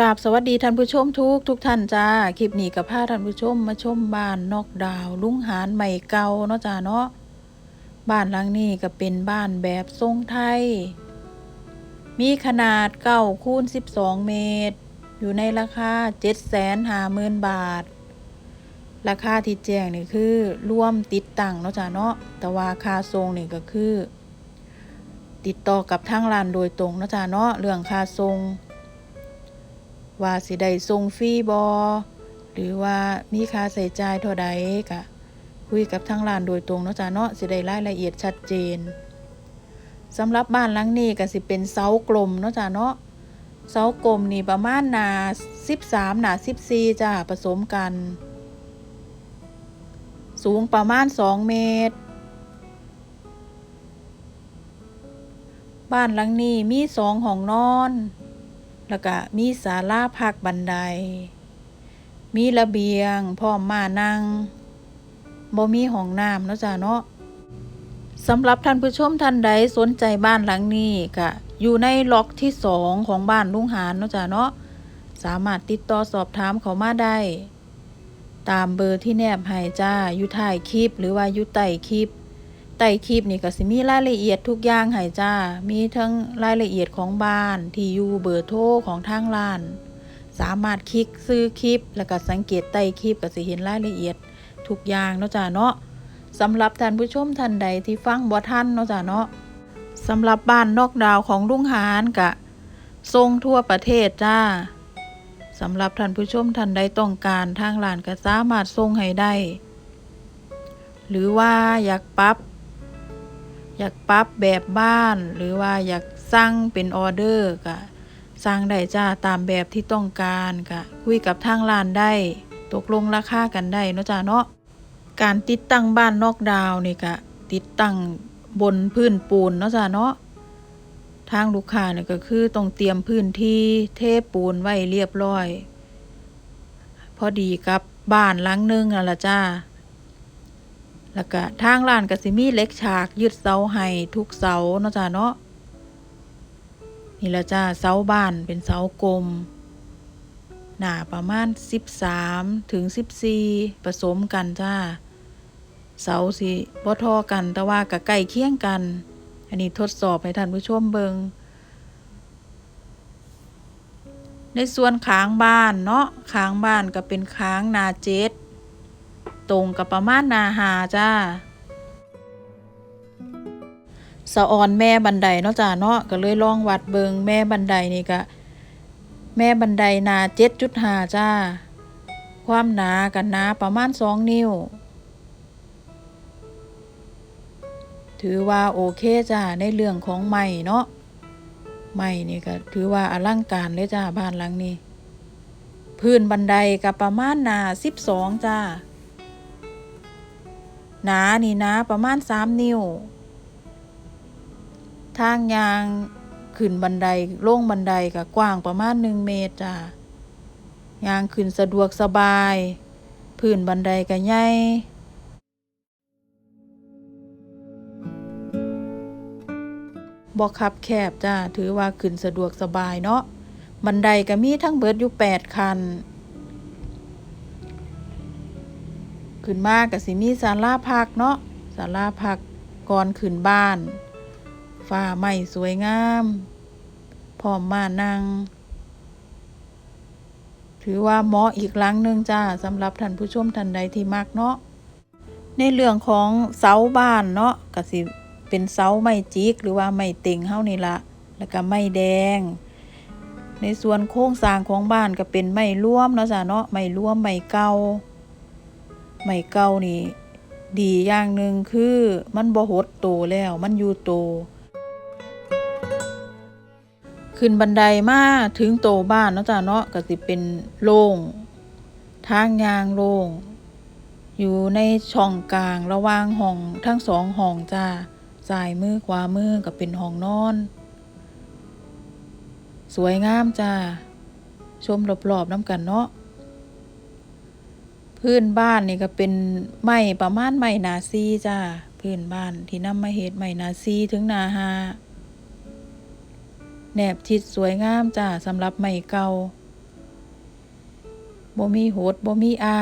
ราบสวัสดีท่านผู้ชมทุกทุกท่านจ้า คลิปนี้กับพาท่านผู้ชมมาชมบ้านนอกดาว ลุงหานใหม่เก่าเนาะจ้าเนาะบ้านหลังนี้ก็เป็นบ้านแบบทรงไทย มีขนาดเก้าคูณสิบสองเมตร อยู่ในราคาเจ็ดแสนห้าหมื่นบาท ราคาที่แจ้งนี่คือร่วมติดตั้งเนาะจ้าเนาะแต่ว่าค่าทรงนี่ก็คือ ติดต่อกับทางร้านโดยตรงเนาะจ้าเนาะเรื่องค่าทรง ว่าสิได้ส่งฟรีบอหรือว่ามีค่าใส่จ่ายเท่าใดกะคุยกับทางร้านโดยตรงเนาะจ้าเนาะสิได้รายละเอียดชัดเจนสำหรับบ้านหลังนี้ก็สิเป็นเสากลมเนาะจ้าเนาะเสากลมนี่ประมาณหนา13หนา14จ้าผสมกัน สูงประมาณ 2 เมตร บ้านหลังนี้มีสองห้องนอน แล้วก็มีศาลาพักบันได มีระเบียงพร้อมมานั่งบ่มีห้องน้ำเนาะจ้าเนาะสำหรับท่านผู้ชมท่านใดสนใจบ้านหลังนี้ก็อยู่ในล็อกที่สองของบ้านลุงหานเนาะจ้าเนาะสามารถติดต่อสอบถามเขามาได้ ตามเบอร์ที่แนบให้จ้าอยู่ท้ายคลิปหรือว่าอยู่ใต้คลิป ใต้คลิปนี่ก็สิมีรายละเอียดทุกอย่างให้จ้า มีทั้งรายละเอียดของบ้าน ที่อยู่เบอร์โทรของทางร้าน สามารถคลิกซื้อคลิป แล้วก็สังเกตใต้คลิปก็สิเห็นรายละเอียดทุกอย่างเนาะจ้าเนาะสำหรับท่านผู้ชมท่านใดที่ฟังบ่ทันเนาะจ้าเนาะสำหรับบ้านนอกดาวของลุงหานกะทรงทั่วประเทศจ้าสำหรับท่านผู้ชมท่านใดต้องการทางร้านก็สามารถส่งให้ได้ หรือว่าอยากปรับ อยากปรับแบบบ้าน หรือว่าอยากสั่งเป็นออเดอร์ก็สั่งได้จ้าตามแบบที่ต้องการก็คุยกับทางร้านได้ ตกลงราคากันได้เนาะจ้าเนาะการติดตั้งบ้านนอกดาวนี่ก็ติดตั้งบนพื้นปูนเนาะจ้าเนาะทางลูกค้าเนี่ยก็คือต้องเตรียมพื้นที่เทปูนไว้เรียบร้อย พอดีกับบ้านหลังนึงนั่นละจ้า แล้วก็ทางร้านก็สิมีเล็กฉากยึดเสาให้ทุกเสาเนาะจ้าเนาะนี่ละจ้าเสาบ้านเป็นเสากลม หนาประมาณ 13 ถึง 14 ผสมกันจ้า เสาสิบ่ทอกันแต่ว่าก็ใกล้เคียงกัน อันนี้ทดสอบให้ท่านผู้ชมเบิงในส่วนค้างบ้านเนาะค้างบ้านก็เป็นค้างนาเจ็ด ตรงกับประมาณนาหาจ้าสะออนแม่บันไดเนาะจ้าเนาะก็เลยลองวัดเบิงแม่บันไดนี่ก็แม่บันไดนาเจ็ดจุดหาจ้า ความหนากันหนาประมาณสองนิ้ว ถือว่าโอเคจ้าในเรื่องของไม้เนาะไม้นี่ก็ถือว่าอลังการเลยจ้าบ้านหลังนี้ พื้นบันไดกับประมาณนาสิบสองจ้า หนานี่นะประมาณสามนิ้ว ทางยางขึ้นบันไดลงบันไดก็กว้างประมาณหนึ่งเมตรจ้ะยางขึ้นสะดวกสบายพื้นบันไดก็ใหญ่บ่คับแคบจ้าถือว่าขึ้นสะดวกสบายเนาะบันไดก็มีทั้งเบิดอยู่แปดคัน ขึ้นมาก็สิมีศาลาพักเนาะศาลาพักก่อนขึ้นบ้านฟ้าใหม่สวยงามพร้อมมานั่งถือว่าเหมาะอีกหลังหนึ่งจ้าสำหรับท่านผู้ชมท่านใดที่มักเนาะในเรื่องของเสาบ้านเนาะก็สิเป็นเสาไม้จิกหรือว่าไม้เต็งเฮานี่ละแล้วก็ไม้แดง ในส่วนโครงสร้างของบ้านก็เป็นไม้ร่วมเนาะจ้าเนาะไม้ร่วมไม้เก่า ไม้เก่านี่ดีอย่างหนึ่งคือมันบ่หดโตแล้วมันอยู่โต ขึ้นบันไดมาถึงโตบ้านเนาะจ้ะเนาะก็สิเป็นโล่งทางยางโล่งอยู่ในช่องกลางระหว่างห้องทั้งสองห้องจ้าซ้ายมือขวามือก็เป็นห้องนอน สวยงามจ้าชมรอบๆน้ำกันเนาะ พื้นบ้านนี่ก็เป็นไม้ประมาณไม้นาซีจ้าพื้นบ้านที่นำมาเฮ็ดไม้นาซีถึงนาฮาแนบชิดสวยงามจ้าสำหรับไม้เก่าบ่มีโหดบ่มีอ้า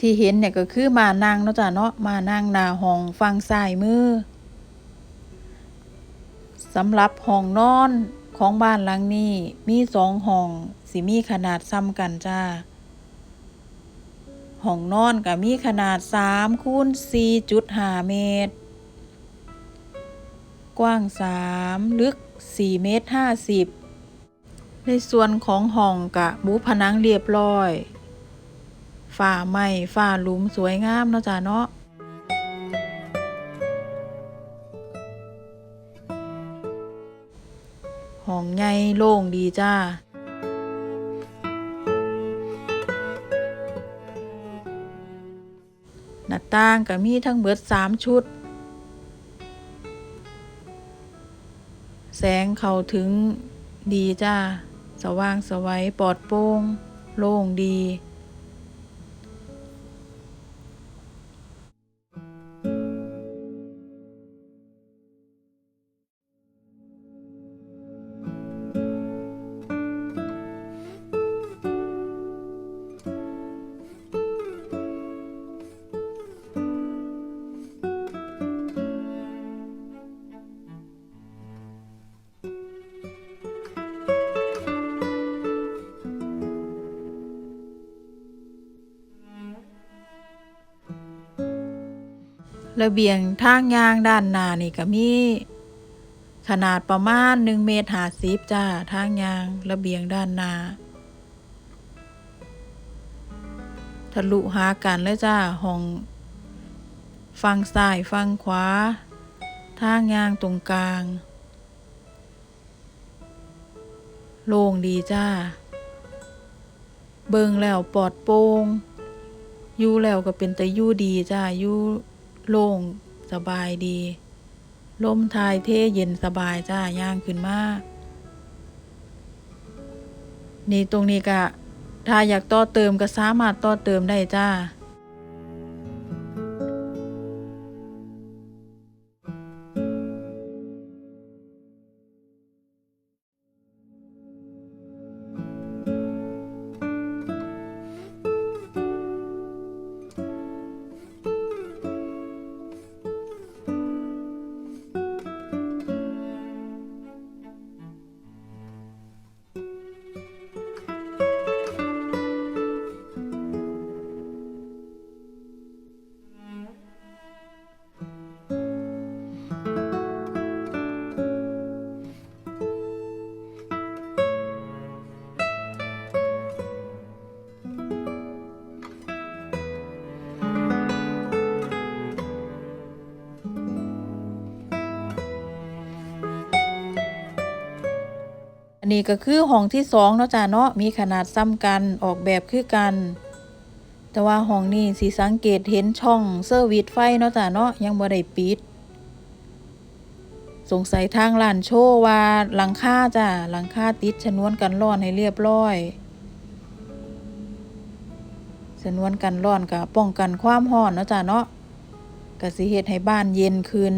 ที่เห็นเนี่ยก็คือมานั่งเนาะจ้ะเนาะมานั่งหน้าห้องฝั่งซ้ายมือสำหรับห้องนอนของบ้านหลังนี้มีสองห้อง สิมีขนาดซ้ำกันจ้า ห้องนอนก็มีขนาด3คูณ4.5 เมตร กว้าง 3 ลึก 4 เมตร 50 ในส่วนของห้องกะบูผนังเรียบร้อย ฝ้าไหม้ฝ้าหลุมสวยงามเนาะจ้ะเนาะห้องใหญ่โล่งดีจ้า น้าต่างก็มีทั้งเบิดสามชุด แสงเข้าถึงดีจ้า สว่างสวัยปลอดโปร่งโล่งดี ระเบียงทางยางด้านหน้านี่ก็มีขนาดประมาณหนึ่งเมตรหาสิบจ้าทางยางระเบียงด้านหน้าทะลุหากันเลยจ้าห้องฝั่งซ้ายฝั่งขวา ทางยางตรงกลาง โล่งดีจ้า เบิ่งแล้วปลอดโปร่งอยู่แล้วก็เป็นแต่ยู่ดีจ้าอยู่ โล่งสบายดี ลมทายเท่เย็นสบายจ้าย่างขึ้นมานี่ตรงนี้ก็ถ้าอยากต่อเติมก็สามารถต่อเติมได้จ้า นนี้ก็คือห้องที่สองเนาะจ้าเนาะมีขนาดซ้ำกันออกแบบคือกัน แต่ว่าห้องนี้สีสังเกตเห็นช่องเซอร์วิสไฟเนาะจ้าเนาะยังบ่ได้ปิด สงสัยทางร้านโชว์ว่าหลังคาจ้าหลังคาติดชนวนกันร้อนให้เรียบร้อยชนวนกันร้อนกับป้องกันความร้อนเนาะจ้าเนาะก็สิเฮ็ดให้บ้านเย็นขึ้น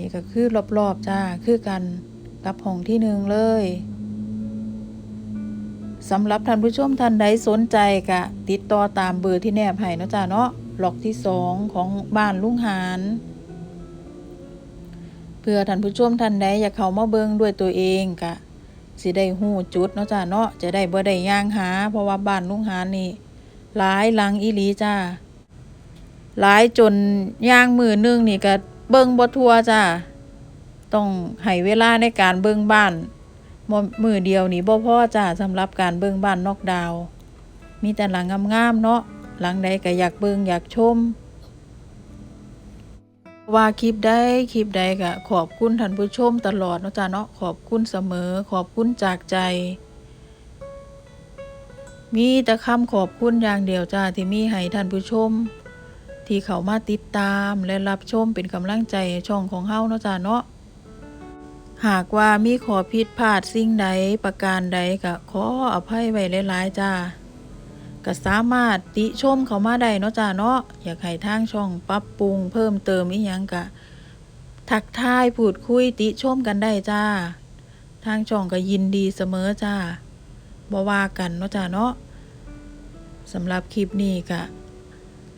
นี้ก็คือรอบๆจ้าคือกันกับห้องที่หนึ่งเลยสำหรับท่านผู้ชมท่านใดสนใจกะติดต่อตามเบอร์ที่แนบให้นะจ้าเนาะหลอกที่สองของบ้านลุงหารเพื่อท่านผู้ชมท่านใดอยากเข้ามาเบิ่งด้วยตัวเองกะสิได้หู้จุดเนาะจ้าเนาะจะได้บ่ได้ย่างหา เพราะว่าบ้านลุงหารนี่หลายหลังอีหลีจ้าหลายจนย่างมือหนึงนี่ก็ เบิ่งบ่ทัวจ้าต้องให้เวลาในการเบิ่งบ้านมือเดียวนี่บ่พอจ้าสำหรับการเบิ่งบ้านนอกดาว มีแต่หลังงามๆเนาะหลังใดก็อยากเบิ่งอยากชม ว่าคลิปได้คลิปใดก็ขอบคุณท่านผู้ชมตลอดเนาะจ้าเนาะขอบคุณเสมอ ขอบคุณจากใจ มีแต่คำขอบคุณอย่างเดียวจ้าที่มีให้ท่านผู้ชม ที่เขามาติดตามและรับชมเป็นกำลังใจช่องของเฮาเนาะจ้าเนาะหากว่ามีขอผิดพลาดสิ่งใดประการใดก็ขออภัยไว้หลายๆจ้าก็สามารถติชมเขามาได้เนาะจ้าเนาะอยากให้ทางช่องปรับปรุงเพิ่มเติมอีหยังก็ทักทายพูดคุยติชมกันได้จ้า ทางช่องก็ยินดีเสมอจ้าบ่ว่ากันเนาะจ้าเนาะสำหรับคลิปนี้ก็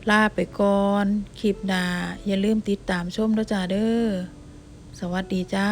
ลาไปก่อน คลิปหน้าอย่าลืมติดตามชมด้อจ้าเด้อ สวัสดีจ้า